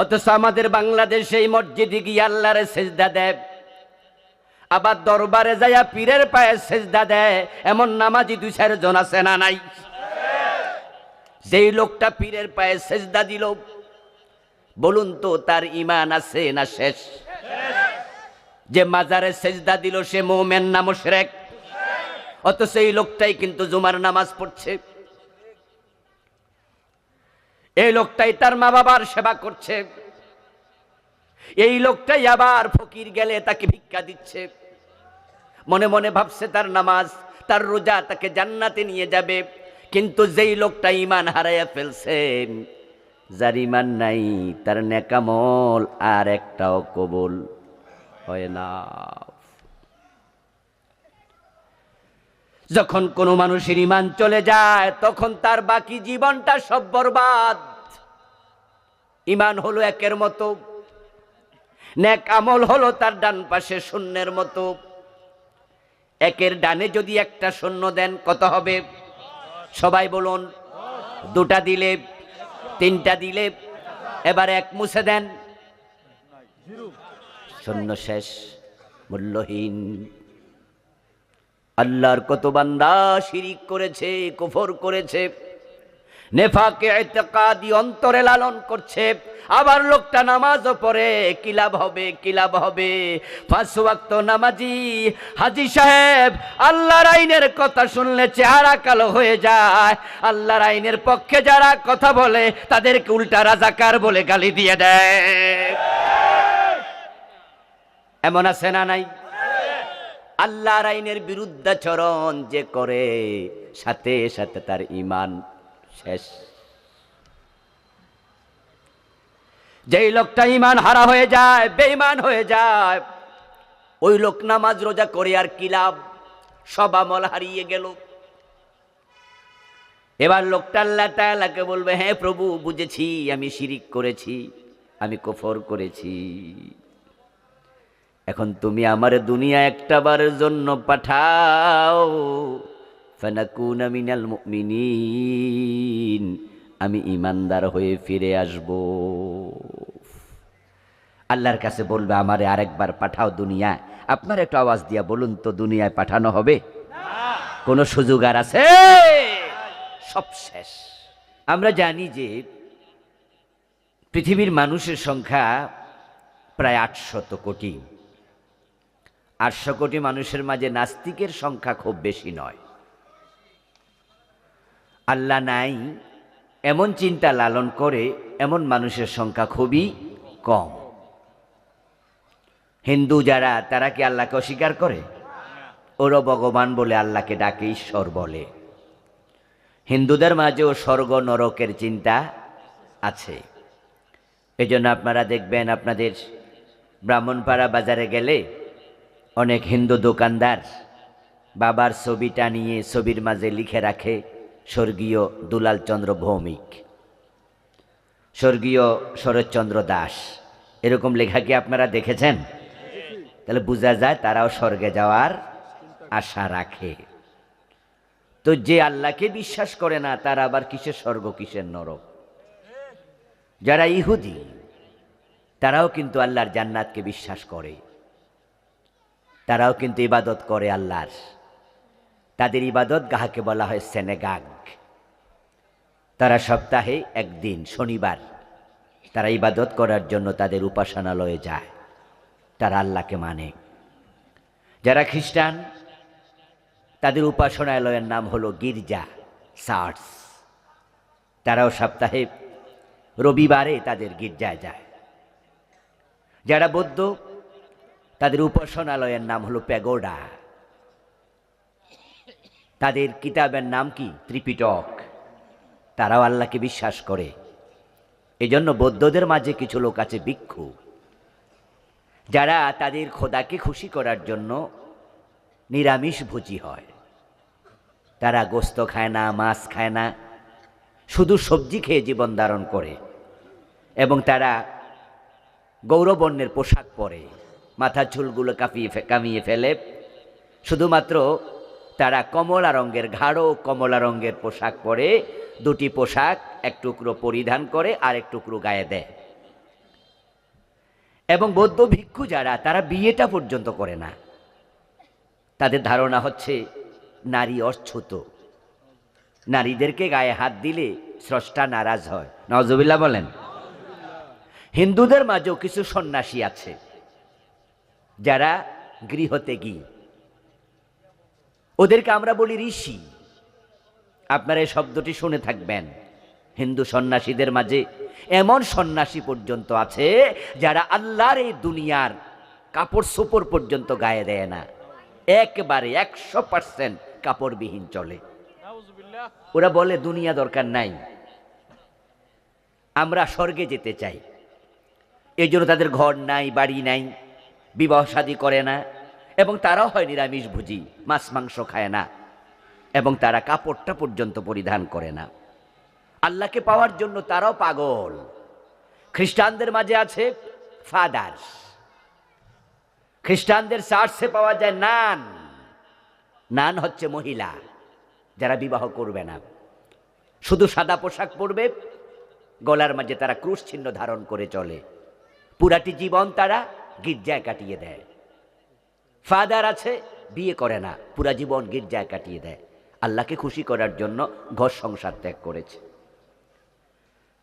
অথচ আমাদের বাংলাদেশে এই মসজিদে গিয়ে আল্লাহরে সেজদা দেয়। আবার দরবারে যাইয়া পীরের পায়ে সেজদা দেয়। এমন নামাজি দুই চারজন আছে না নাই? যেই লোকটা পীরের পায়ে সেজদা দিল, বলুন তো তার ইমান আছে না শেষ? যে মাজারে সেজদা দিল, সে মোমেন না মুশরেক? অথচ এই লোকটাই কিন্তু জুমার নামাজ পড়ছে। এই লোকটাই তার মা বাবার সেবা করছে। এই লোকটাই আবার ফকির গেলে তাকে ভিক্ষা দিচ্ছে। মনে মনে ভাবছে তার নামাজ, তার রোজা তাকে জান্নাতে নিয়ে যাবে। কিন্তু যেই লোকটা ইমান হারাইয়া ফেলছে, যার ইমান নাই, তার নেকামল আর একটাও কবুল হয় না। যখন কোনো মানুষের ইমান চলে যায়, তখন তার বাকি জীবনটা সব বরবাদ। ইমান হলো একের মতো, নেক আমল হলো তার ডান পাশে শূন্যের মতো। একের ডানে যদি একটা শূন্য দেন, কত হবে? সবাই বলুন, দুটা দিলে, তিনটা দিলে, এবার এক মুছে দেন। শূন্য শেষ, মূল্যহীন। আল্লাহর কত বান্দা শিরিক করেছে, কুফর করেছে। নেফাকে এতেকাদি অন্তরে লালন করছে। আবার লোকটা নামাজও পড়ে কিলাব হবে কিলাব হবে? পাঁচ নামাজি, হাজি সাহেব, আল্লাহর আইনের কথা শুনলে চেহারা কালো হয়ে যায়। আল্লাহর আইনের পক্ষে যারা কথা বলে, তাদেরকে উল্টা রাজাকার বলে গালি দিয়ে দেয়। এমন আছে না নাই? আল্লাহর আইনের বিরুদ্ধাচরণ যে করে, সাথে সাথে তার ইমান শেষ। যেই লোকটা ইমান হারা হয়ে যায়, বেঈমান হয়ে যায়, ওই লোক নামাজ রোজা করে আর কি লাভ? সব আমল হারিয়ে গেল। এবার লোকটা আল্লাহ বলবে হ্যাঁ প্রভু, বুঝেছি, আমি শিরিক করেছি, আমি কফর করেছি। এখন তুমি আমার দুনিয়া একটা বারের জন্য পাঠাও। ফানাকুনা মিনাল মুমিনিন। আমি ইমানদার হয়ে ফিরে আসব। আল্লাহর কাছে বলবে, আমারে আরেকবার পাঠাও দুনিয়ায়। আপনার একটু আওয়াজ দিয়া বলুন তো, দুনিয়ায় পাঠানো হবে? কোনো সুযোগ আর আছে? সব শেষ। আমরা জানি যে পৃথিবীর মানুষের সংখ্যা প্রায় আটশত কোটি। আটশো কোটি মানুষের মাঝে নাস্তিকের সংখ্যা খুব বেশি নয়। আল্লাহ নাই, এমন চিন্তা লালন করে এমন মানুষের সংখ্যা খুবই কম। হিন্দু যারা, তারা কি আল্লাহকে অস্বীকার করে? ওরও ভগবান বলে আল্লাহকে ডাকে ঈশ্বর বলে। হিন্দুদের মাঝেও স্বর্গ নরকের চিন্তা আছে। এজন্য আপনারা দেখবেন, আপনাদের ব্রাহ্মণপাড়া বাজারে গেলে অনেক হিন্দু দোকানদার বাবার ছবিটা নিয়ে ছবির মাঝে লিখে রাখে। স্বর্গীয় দুলাল চন্দ্র ভৌমিক। স্বর্গীয় শরৎচন্দ্র দাস। এরকম লেখা কি আপনারা দেখেছেন? তাহলে বোঝা যায় তারাও স্বর্গে যাওয়ার আশা রাখে। তো যে আল্লাহকে বিশ্বাস করে না, তারা আবার কিসের স্বর্গ, কিসের নরক? যারা ইহুদি, তারাও কিন্তু আল্লাহর জান্নাতকে বিশ্বাস করে। তারাও কিন্তু ইবাদত করে আল্লাহর। তাদের ইবাদত গাহাকে বলা হয় সেনেগাগ। তারা সপ্তাহে একদিন, শনিবার, তারা ইবাদত করার জন্য তাদের উপাসনালয়ে যায়। তারা আল্লাহকে মানে। যারা খ্রিস্টান, তাদের উপাসনালয়ের নাম হলো গির্জা সার্টস তারাও সপ্তাহে রবিবারে তাদের গির্জায় যায়। যারা বৌদ্ধ, তাদের উপাসনালয়ের নাম হলো প্যাগোডা। তাদের কিতাবের নাম কি? ত্রিপিটক। তারাও আল্লাহকে বিশ্বাস করে। এজন্য বৌদ্ধদের মাঝে কিছু লোক আছে ভিক্ষু। যারা তাদের খোদাকে খুশি করার জন্য নিরামিষ ভোজি হয়। তারা গোস্ত খায় না, মাছ খায় না, শুধু সবজি খেয়ে জীবন ধারণ করে এবং তারা গৌরবর্ণের পোশাক পরে, মাথার চুলগুলো কাঁপিয়ে কামিয়ে ফেলে। শুধুমাত্র তারা কমলা রঙের গাঢ় কমলা রঙের পোশাক পরে, দুটি পোশাক এক টুকরো পরিধান করে আর এক টুকরো গায়ে দেয়। এবং বৌদ্ধ ভিক্ষু যারা, তারা বিয়েটা পর্যন্ত করে না। তাদের ধারণা হচ্ছে নারী অচ্ছুত। নারীদেরকে গায়ে হাত দিলে স্রষ্টা নারাজ হয়। নজবিল্লা বলেন, হিন্দুদের মাঝেও কিছু সন্ন্যাসী আছে, যারা গৃহতে গিয়ে ওদেরকে আমরা বলি ঋষি। আপনারা এই শব্দটি শুনে থাকবেন। হিন্দু সন্ন্যাসীদের মাঝে এমন সন্ন্যাসী পর্যন্ত আছে যারা আল্লাহর এই দুনিয়ার কাপড় সোপড় পর্যন্ত গায়ে দেয় না। একবারে একশো পার্সেন্ট কাপড়বিহীন চলে। ওরা বলে, দুনিয়া দরকার নাই। আমরা স্বর্গে যেতে চাই। এই তাদের ঘর নাই, বাড়ি নাই, বিবাহ শাদী করে না। এবং তারাও হয় নিরামিষ ভুজি, মাছ, মাংস খায় না। এবং তারা কাপড়টা পর্যন্ত পরিধান করে না। আল্লাহকে পাওয়ার জন্য তারাও পাগল। খ্রিস্টানদের মাঝে আছে ফাদার্স। খ্রিস্টানদের চার্চে পাওয়া যায় নান। নান হচ্ছে মহিলা, যারা বিবাহ করবে না। শুধু সাদা পোশাক পরবে, গলার মাঝে তারা ক্রুশ চিহ্ন ধারণ করে চলে। পুরাটি জীবন তারা গির্জায় কাটিয়ে দেয়। ফাদার আছে, বিয়ে করে না, পুরা জীবন গির্জায় কাটিয়ে দেয়। আল্লাহকে খুশি করার জন্য ঘর সংসার ত্যাগ করেছে।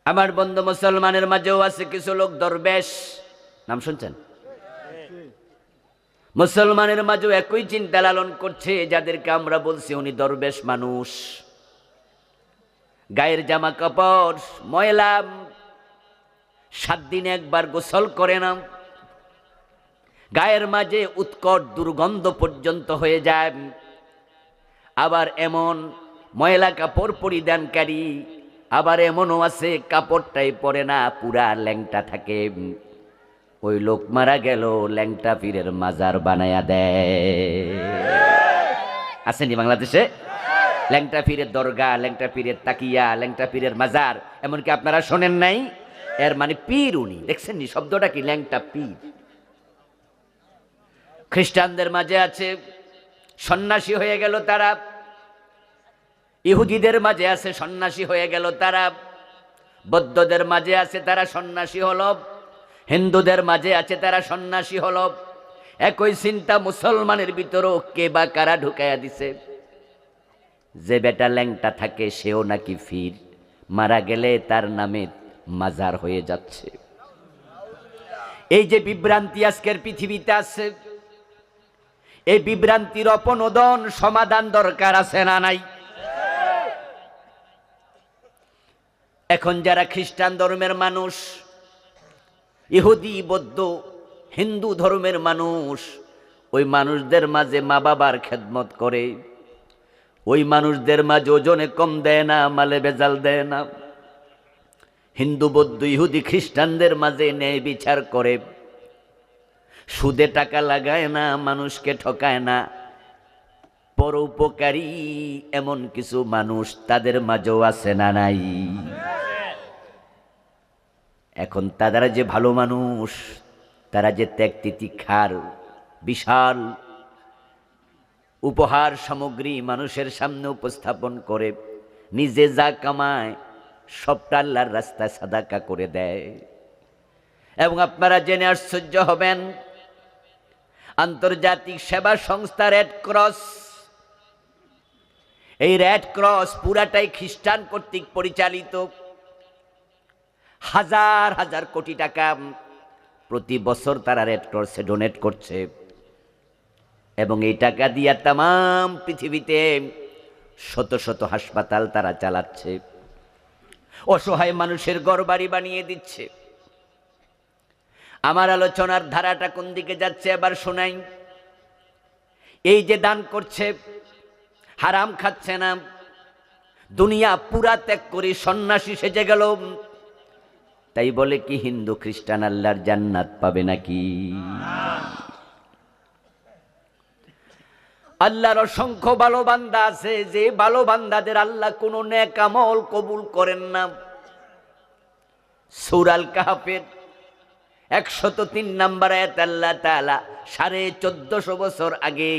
আমার বন্ধু মুসলমানের মাঝেও আছে কিছু লোক দরবেশ। নাম শুনছেন? মুসলমানের মাঝেও একই চিন্তা লালন করছে, যাদেরকে আমরা বলছি উনি দরবেশ মানুষ। গায়ের জামা কাপড়, ময়লা, সাত দিনে একবার গোসল করে না গায়ের মাঝে উৎকট দুর্গন্ধ পর্যন্ত হয়ে যায়। আবার এমন ময়লা কাপড় পরিধানকারী, আবার এমনও আছে, কাপড়টাই পরে না, পুরা ল্যাংটা থাকে। ওই লোক মারা গেল, ল্যাংটা পীরের মাজার বানায়া দেয়। আসেনি বাংলাদেশে? ল্যাংটা পীরের দরগা, ল্যাংটা পীরের তাকিয়া, ল্যাংটা পীরের মাজার, এমনকি আপনারা শোনেন নাই? এর মানে পীর উনি দেখছেন নি শব্দটা কি? ল্যাংটা পীর। খ্রিস্টানদের মাঝে আছে, সন্ন্যাসী হয়ে গেল তারা, ইহুদিদের মাঝে আছে, সন্ন্যাসী হয়ে গেল তারা, বৌদ্ধদের মাঝে আছে তারা সন্ন্যাসী হল, হিন্দুদের মাঝে আছে তারা সন্ন্যাসী হল, একই চিন্তা মুসলমানের ভিতরও কে বা কারা ঢুকাইয়া দিছে। যে বেটা ল্যাংটা থাকে সেও নাকি ফির মারা গেলে তার নামে মাজার হয়ে যাচ্ছে। এই যে বিভ্রান্তি আজকের পৃথিবীতে আছে এই বিভ্রান্তির অপনোদন সমাধান দরকার আছে না নাই? এখন যারা খ্রিস্টান ধর্মের মানুষ, ইহুদি, বৌদ্ধ, হিন্দু ধর্মের মানুষ, ওই মানুষদের মাঝে মা বাবার খেদমত করে। ওই মানুষদের মাঝে ওজনে কম দেয় না, মালে বেজাল দেয় না। হিন্দু, বৌদ্ধ, ইহুদি, খ্রিস্টানদের মাঝে ন্যায় বিচার করে। সুদে টাকা লাগায় না, মানুষকে ঠকায় না। পরোপকারী এমন কিছু মানুষ তাদের মাঝেও আছে না নাই। এখন তারা যে ভালো মানুষ, তারা যে ত্যাগ তিতিক্ষার বিশাল উপহার সামগ্রী মানুষের সামনে উপস্থাপন করে, নিজে যা কামায়, সবটা আল্লাহর রাস্তায় সাদাকা করে দেয়। এবং আপনারা জেনে আশ্চর্য হবেন আন্তর্জাতিক সেবা সংস্থা রেড ক্রস এই রেড ক্রস পুরাটাই খ্রিস্টান কর্তৃক পরিচালিত। হাজার হাজার কোটি টাকা প্রতি বছর তারা রেড ক্রসে ডোনেট করছে। এবং এই টাকা দিয়ে তাম পৃথিবীতে শত শত হাসপাতাল তারা চালাচ্ছে। অসহায় মানুষের ঘর বাড়ি বানিয়ে দিচ্ছে। আমার আলোচনার ধারাটা কোন দিকে যাচ্ছে এবার শোনাই। এই যে দান করছে, হারাম খাচ্ছে না। দুনিয়া পুরা ত্যাগ করে সন্ন্যাসী সেজে গেল। তাই বলে কি হিন্দু খ্রিস্টান আল্লাহর জান্নাত পাবে নাকি? আল্লাহর অসংখ্য ভালো বান্দা আছে, যে ভালো বান্দাদের আল্লাহ কোনো নেকামল কবুল করেন না। সুরাল কাহাফের একশত তিন নাম্বার আয়াত আল্লাহ তাআলা সাড়ে চোদ্দশো বছর আগে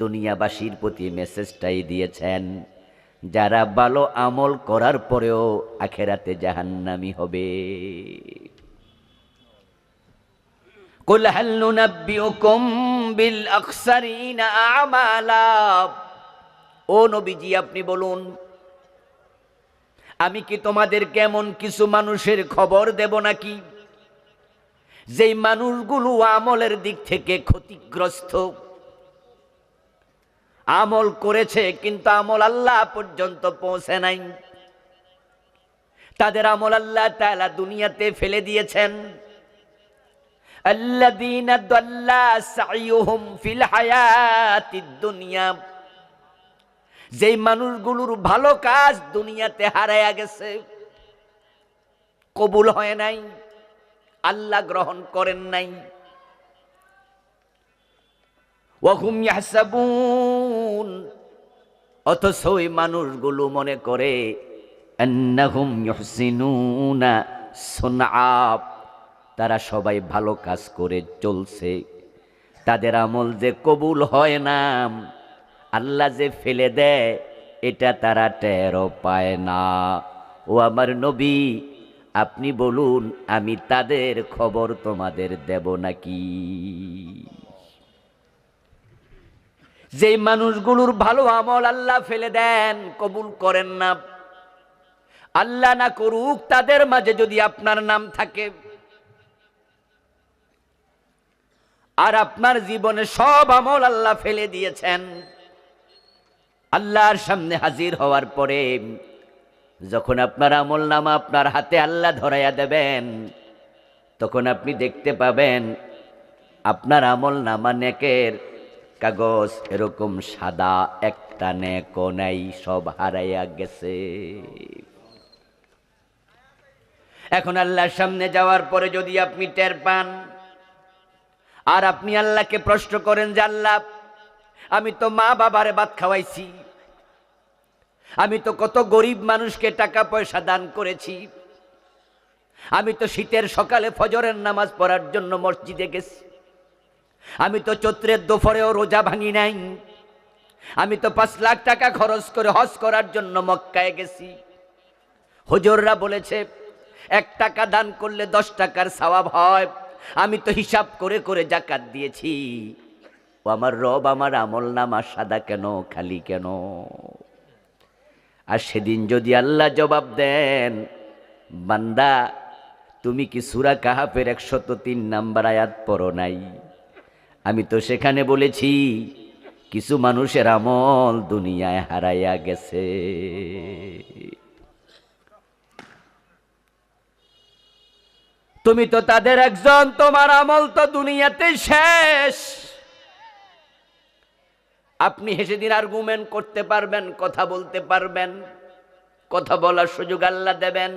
দুনিয়াবাসীর প্রতি মেসেজটাই দিয়েছেন যারা ভালো আমল করার পরেও আখেরাতে জাহান্নামি হবে قل هل ننبئكم بالأخسرين أعمالا ও নবীজি আপনি বলুন আমি কি তোমাদের কেমন কিছু মানুষের খবর দেব নাকি যেই মানুষগুলো আমলের দিক থেকে ক্ষতিগ্রস্ত, আমল করেছে, কিন্তু আমল আল্লাহ পর্যন্ত পৌঁছে নাই। তাদের আমল আল্লাহ তালা দুনিয়াতে ফেলে দিয়েছেন। যেই মানুষগুলোর ভালো কাজ দুনিয়াতে হারাইয়া গেছে, কবুল হয় নাই। আল্লাহ গ্রহণ করেন নাই। অথচ ওই মানুষগুলো মনে করে তারা সবাই ভালো কাজ করে চলছে। তাদের আমল যে কবুল হয় না। আল্লাহ যে ফেলে দেয়, এটা তারা টেরও পায় না। ও আমার নবী আপনি বলুন, আমি তাদের খবর তোমাদের দেব নাকি? যেই মানুষগুলোর ভালো আমল আল্লাহ ফেলে দেন, কবুল করেন না। আল্লাহ না করুক, তাদের মাঝে যদি আপনার নাম থাকে। আর আপনার জীবনে সব আমল আল্লাহ ফেলে দিয়েছেন। আল্লাহর সামনে হাজির হওয়ার পরে যখন আপনার আমল নামা আপনার হাতে আল্লাহ ধরাইয়া দেবেন, তখন আপনি দেখতে পাবেন আপনার আমল নামা নেকের কাগজ এরকম সাদা, একটা নেকো নাই, সব হারাইয়া গেছে। এখন আল্লাহর সামনে যাওয়ার পরে যদি আপনি টের পান, আর আপনি আল্লাহকে প্রশ্ন করেন যে, আল্লাহ, আমি তো মা বাবারে ভাত খাওয়াইছি। আমি তো কত গরিব মানুষকে টাকা পয়সা দান করেছি। আমি তো শীতের সকালে ফজরের নামাজ পড়ার জন্য মসজিদে গেছি। আমি তো চৈত্রের দোপরেও রোজা ভাঙি নাই। আমি তো পাঁচ লাখ টাকা খরচ করে হজ করার জন্য মক্কায় গেছি। হজররা বলেছে, এক টাকা দান করলে দশ টাকার সওয়াব হয়। আমি তো হিসাব করে করে জাকাত দিয়েছি। ও আমার রব, আমার আমল নামা সাদা কেন, খালি কেন? আর সেদিন যদি আল্লাহ জবাব দেন, বান্দা, তুমি কি সুরা কাহাফের একশত তিন নাম্বার আয়াত পড়ো নাই? আমি তো সেখানে বলেছি, কিছু মানুষের আমল দুনিয়ায় হারাইয়া গেছে। তুমি তো তাদের একজন, তোমার আমল তো দুনিয়াতে শেষ। আপনি হেসে দিন আর্গুমেন্ট করতে পারবেন, কথা বলতে পারবেন, কথা বলার সুযোগ আল্লাহ দেবেন।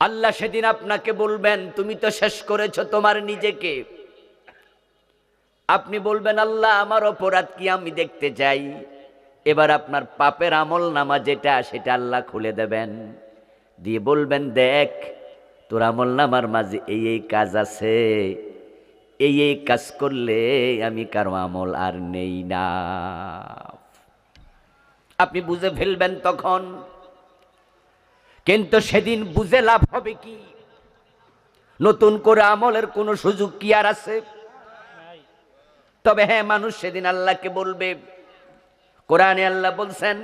আল্লাহ সেদিন আপনাকে বলবেন, তুমি তো শেষ করেছ তোমার নিজেকে। আপনি বলবেন, আল্লাহ, আমার অপরাধ কি আমি দেখতে চাই? এবার আপনার পাপের আমল নামা যেটা, সেটা আল্লাহ খুলে দেবেন। দিয়ে বলবেন, দেখ, তোর আমল নামার মাঝে এই এই কাজ আছে। এই এই কাজ করলে আমি কারও আমল আর নেই না। আপনি বুঝে ফেলবেন তখন। কিন্তু সেদিন বুঝে লাভ হবে কি? নতুন করে আমলের কোনো সুযোগ কি আর আছে? তবে হ্যাঁ মানুষ সেদিন আল্লাহকে বলবে। কোরআনে আল্লাহ বলছেন,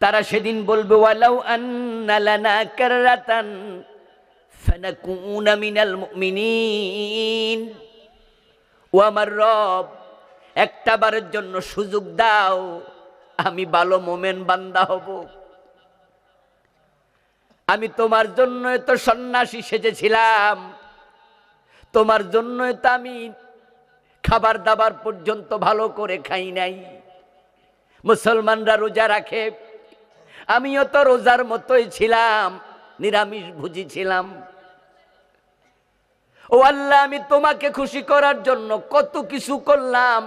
তারা সেদিন বলবে, ওয়ালাউ আন্না লানা কাররাতান ফানাকুনা মিনাল মুমিনিন ও আমার রব একটা বারের জন্য সুযোগ দাও, আমি ভালো মোমেন বান্দা হব। আমি তোমার জন্য তো সন্ন্যাসী সেজেছিলাম। তোমার জন্য তো আমি খাবার দাবার পর্যন্ত ভালো করে খাই নাই। মুসলমানরা রোজা রাখে, আমিও তো রোজার মতোই ছিলাম, নিরামিষ ভুজি ছিলাম। ও আল্লাহ, আমি তোমাকে খুশি করার জন্য কত কিছু করলাম।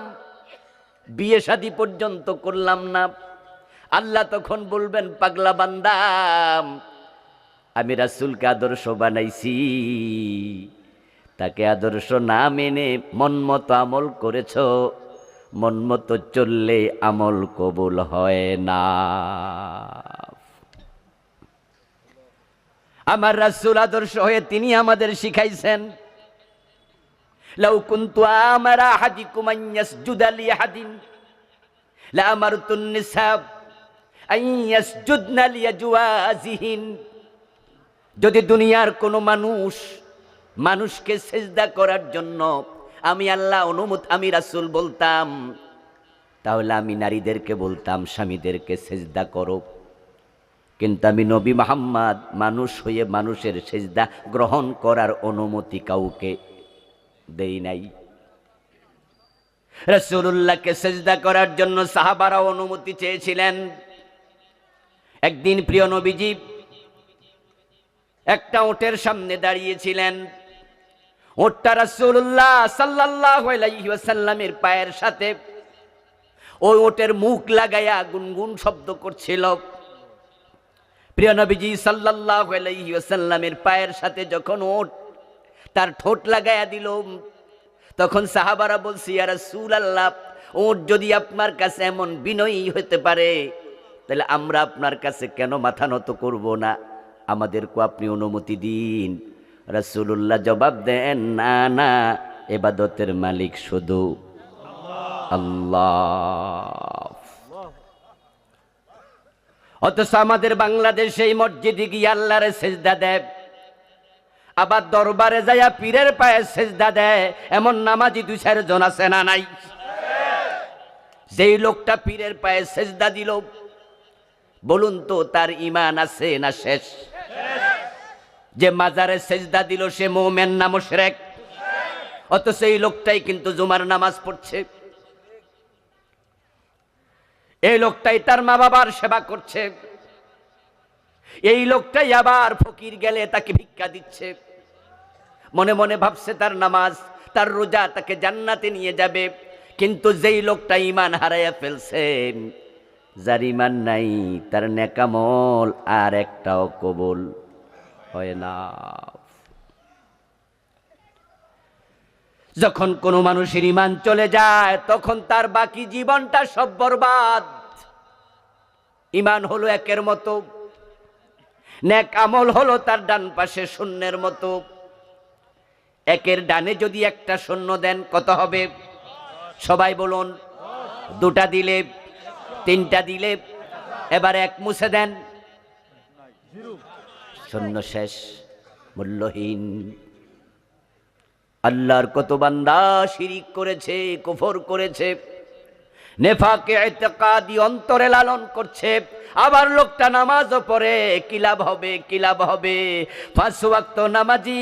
বিয়ে শাদী পর্যন্ত করলাম না। আল্লাহ তখন বলবেন, পাগলা বান্দাম আমি রাসুলকে আদর্শ বানাইছি। তাকে আদর্শ না মেনে মন মতো আমল করেছ, মন মতো চললে আমল কবুল হয় না। আমার রাসূল আদর্শ হয়ে তিনি আমাদের শিখাইছেন লাউ কুনতু আমারা আহাদিকুম আন ইয়াসজুদা লি আহাদিন লা আমারতুন নিসা আন ইয়াসজুদনা লিয়াজওয়াজিহিন। যদি দুনিয়ার কোনো মানুষ মানুষকে সেজদা করার জন্য আমি আল্লাহ অনুমত, আমি রাসূল বলতাম, তাহলে আমি নারীদেরকে বলতাম, স্বামীদেরকে সেজদা করো। কিন্তু আমি নবী মোহাম্মদ মানুষ হয়ে মানুষের সেজদা গ্রহণ করার অনুমতি কাউকে দেই নাই। রসুল্লাহকে সেজদা করার জন্য সাহাবারা অনুমতি চেয়েছিলেন। একদিন প্রিয় নবীজি একটা ওটের সামনে দাঁড়িয়েছিলেন। ওটটা আলাইহি ওয়াসাল্লামের পায়ের সাথে ওই ওটের মুখ লাগাইয়া গুনগুন শব্দ করছিল। প্রিয় নবীজি সাল্লাল্লাহু আলাইহি ওয়াসাল্লামের পায়ের সাথে যখন ওট তার ঠোঁট লাগাইয়া দিল। তখন সাহাবারা বলছি আর রাসূলুল্লাহ ওর যদি আপনার কাছে এমন বিনয়ী হতে পারে, তাহলে আমরা আপনার কাছে কেন মাথা নত করব না? আমাদেরকে আপনি অনুমতি দিন। রাসূলুল্লাহ জবাব দেন, না না, এবাদতের মালিক শুধু আল্লাহ। অথচ আমাদের বাংলাদেশে এই মসজিদে গিয়ে আল্লাহরে সেজদা দেয়। আবার দরবারে যাইয়া পীরের পায়ে সেজদা দেয়, এমন নামাজি দুই চারজন আছে না নাই? যেই লোকটা পীরের পায়ে সেজদা দিল, বলুন তো তার ইমান আছে না শেষ? যে মাজারে সেজদা দিল, সে মোমেন না মুশরেক? অথচ এই লোকটাই কিন্তু জুমার নামাজ পড়ছে। এই লোকটাই তার মা বাবার সেবা করছে। এই লোকটাই আবার ফকির গেলে তাকে ভিক্ষা দিচ্ছে। মনে মনে ভাবছে তার নামাজ, তার রোজা তাকে জান্নাতে নিয়ে যাবে। কিন্তু যেই লোকটা ইমান হারাইয়া ফেলছে, যার ইমান নাই, তার নেকামল আর একটাও কবুল হয় না। যখন কোনো মানুষের ইমান চলে যায়, তখন তার বাকি জীবনটা সব বরবাদ। ইমান হলো একের মতো। নেক আমল হলো তার ডান পাশে শূন্যের মতো। একের ডানে যদি একটা শূন্য দেন, কত হবে? সবাই বলুন, দুটা দিলে, তিনটা দিলে, এবার এক মুছে দেন। শূন্য শেষ, মূল্যহীন। আল্লাহর কত বান্দা শিরিক করেছে, কুফর করেছে। নেফাকে এতেকাদি অন্তরে লালন করছে। আবার লোকটা নামাজও পড়ে, কি লাভ হবে, কি লাভ হবে? পাঁচ ওয়াক্ত নামাজি,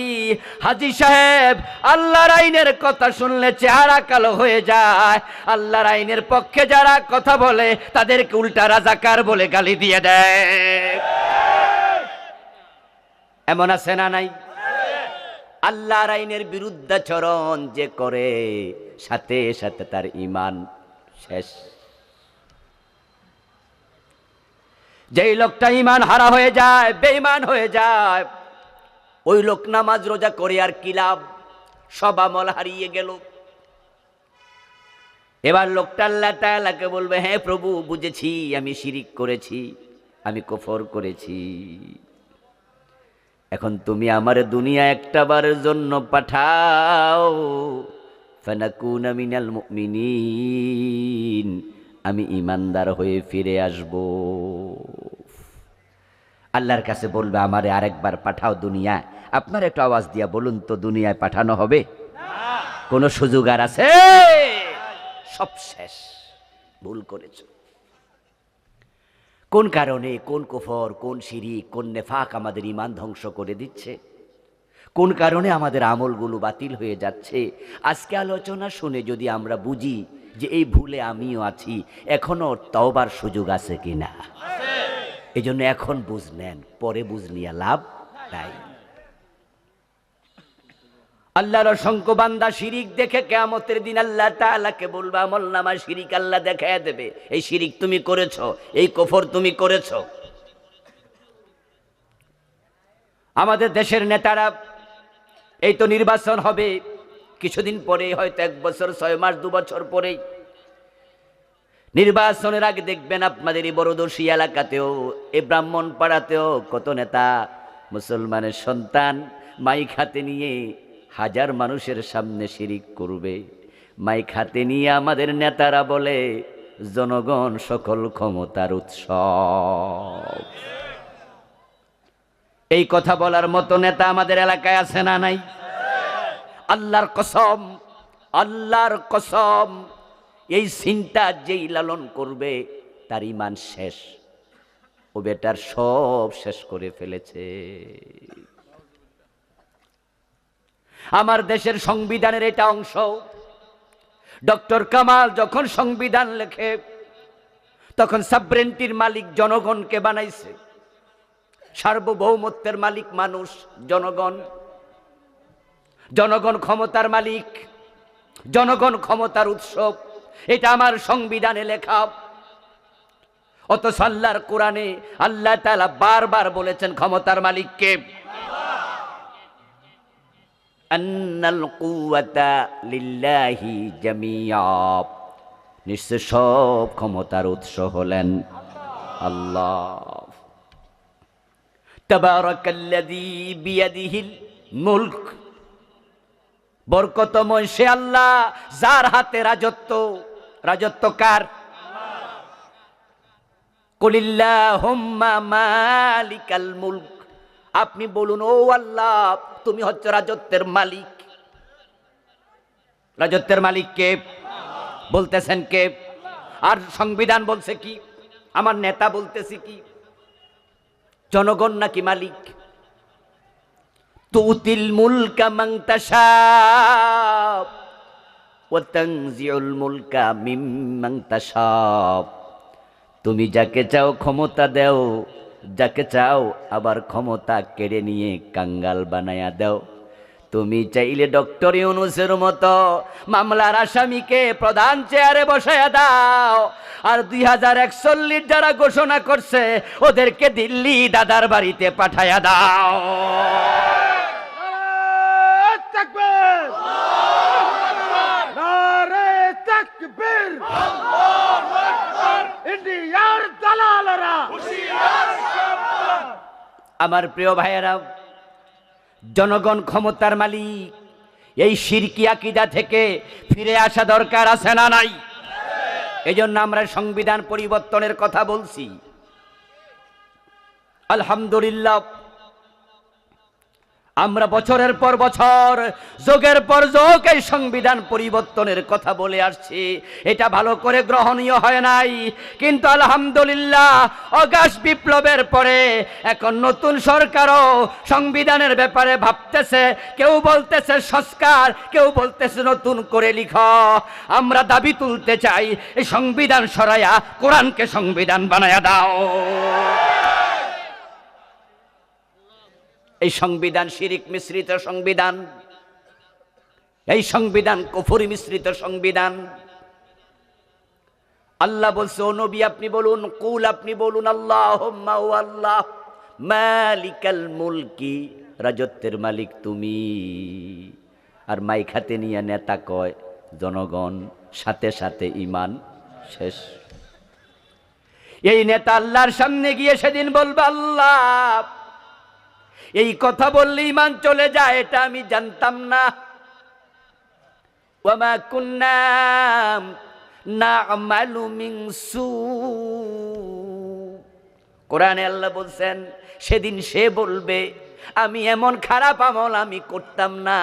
হাজি সাহেব, আল্লাহর আইনের কথা শুনলে চেহারা কালো হয়ে যায়। আল্লাহর আইনের পক্ষে যারা কথা বলে, তাদেরকে উল্টা রাজাকার বলে গালি দিয়ে দেয়। এমন আছে না নাই? আল্লাহর আইনের বিরুদ্ধাচরণ যে করে, সাথে সাথে তার ইমান শেষ। যেই লোকটা ইমান হারা হয়ে যায়, বেঈমান হয়ে যায়, ওই লোক নামাজ রোজা করে আর কি লাভ? সব আমল হারিয়ে গেল। এবার লোকটা আল্লাহ বলবে হ্যাঁ প্রভু, বুঝেছি, আমি শিরিক করেছি, আমি কফর করেছি। এখন তুমি আমার দুনিয়া একটা বারের জন্য পাঠাও। ফানাকুনা মিনাল মুমিনিন। আমি ইমানদার হয়ে ফিরে আসব। আল্লাহর কাছে বলবে, আমারে আরেকবার পাঠাও দুনিয়ায়। আপনার একটু আওয়াজ দিয়া বলুন তো, দুনিয়ায় পাঠানো হবে? কোনো সুযোগ আর আছে? সব শেষ। ভুল করেছ। কোন কারণে, কোন কুফর, কোন সিঁড়ি কোন নেফাক আমাদের ইমান ধ্বংস করে দিচ্ছে? কোন কারণে আমাদের আমলগুলো বাতিল হয়ে যাচ্ছে? আজকে আলোচনা শুনে যদি আমরা বুঝি যে এই ভুলে আমিও আছি এখনও তওবার সুযোগ আছে কিনা? এই জন্য এখন বুঝ নেন, পরে বুঝ নিয়ে লাভ নাই। আল্লাহর অসংখ্য বান্দা শিরিক দেখে কেয়ামতের দিন আল্লাহ তাআলাকে বলবা, আমল নামা শিরিক আল্লাহ দেখায় দেবে। এই শিরিক তুমি করেছ, এই কফর তুমি করেছ। আমাদের দেশের নেতারা এই তো নির্বাচন হবে। কিছুদিন পরে, হয়তো এক বছর, ছয় মাস, দু বছর পরে। নির্বাচনের আগে দেখবেন আপনাদের এই বড়দর্শী এলাকাতেও, এ ব্রাহ্মণ পাড়াতেও কত নেতা মুসলমানের সন্তান মাইক হাতে নিয়ে হাজার মানুষের সামনে শিরিক করবে। মাইক হাতে নিয়ে আমাদের নেতারা বলে, জনগণ সকল ক্ষমতার উৎসব এই কথা বলার মতো নেতা আমাদের এলাকায় আছে না নাই? আল্লাহর কসম আল্লাহর কসম, এই চিন্তা যেই লালন করবে তার ইমান শেষ। ও বেটার সব শেষ করে ফেলেছে। আমার দেশের সংবিধানের এটা অংশ। ডক্টর কামাল যখন সংবিধান লেখে, তখন সাবরেন্টির মালিক জনগণকে বানাইছে। সার্বভৌমত্বের মালিক মানুষ, জনগণ। জনগণ ক্ষমতার মালিক, জনগণ ক্ষমতার উৎসব এটা আমার সংবিধানে লেখা। অত সাল্লার কোরআনে আল্লাহ তাআলা বারবার বলেছেন ক্ষমতার মালিককে। নিশ্চয় সব ক্ষমতার উৎস হলেন আল্লাহ। বরকতময় সে আল্লাহ যার হাতে রাজত্ব। মালিকাল মুলক। আপনি বলুন, ও আল্লাহ, তুমি হচ্ছে রাজত্বের মালিক। রাজত্বের মালিক কে? বলতেছেন কে? আর সংবিধান বলছে কি? আমার নেতা বলতেছি কি? জনগণ নাকি মালিক? তুতিল মুলকা মান তাশা, ওয়া তানজিউল মুলকা মিম্মান তাশা। তুমি যাকে চাও ক্ষমতা দেও, যাকে চাও আবার ক্ষমতা কেড়ে নিয়ে কাঙ্গাল বানায়া দাও। তুমি চাইলে ডক্টর ইউনুসের মতো মামলার আসামিকে প্রধান চেয়ারে বসায়া দাও। আর দুই হাজার একচল্লিশ যারা ঘোষণা করছে ওদেরকে দিল্লি দাদার বাড়িতে পাঠায়া দাও। আমার প্রিয় ভাইয়েরা জনগণ ক্ষমতার মালিক এই সিরকি আকিদা থেকে ফিরে আসা দরকার আছে না নাই? এই জন্য আমরা সংবিধান পরিবর্তনের কথা বলছি। আলহামদুলিল্লাহ আমরা বছরের পর বছর, যোগের পর যোগ এই সংবিধান পরিবর্তনের কথা বলে আসছি। এটা ভালো করে গ্রহণীয় হয় নাই। কিন্তু আলহামদুলিল্লাহ, অগাস্ট বিপ্লবের পরে এখন নতুন সরকারও সংবিধানের ব্যাপারে ভাবতেছে, কেউ বলতেছে সংস্কার, কেউ বলতেছে নতুন করে লিখ। আমরা দাবি তুলতে চাই, এই সংবিধান সরাইয়া কোরআনকে সংবিধান বানায়া দাও। এই সংবিধান শিরিক মিশ্রিত সংবিধান। এই সংবিধান কুফরি মিশ্রিত সংবিধান। আল্লাহ বলছে, ও নবী, আপনি বলুন, কুল আপনি বলুন আল্লাহ আল্লাহ, মালিকাল মুলকি, রাজত্বের মালিক তুমি। আর মাইক হাতে নিয়ে নেতা কয়, জনগণ, সাথে সাথে ইমান শেষ। এই নেতা আল্লাহর সামনে গিয়ে সেদিন বলবে, আল্লাহ এই কথা বললে ইমান চলে যায়, এটা আমি জানতাম না। ওয়ামা কুন্নাম না আমালুমিং সু। কোরআনে আল্লাহ বলছেন, সেদিন সে বলবে, আমি এমন খারাপ আমল আমি করতাম না।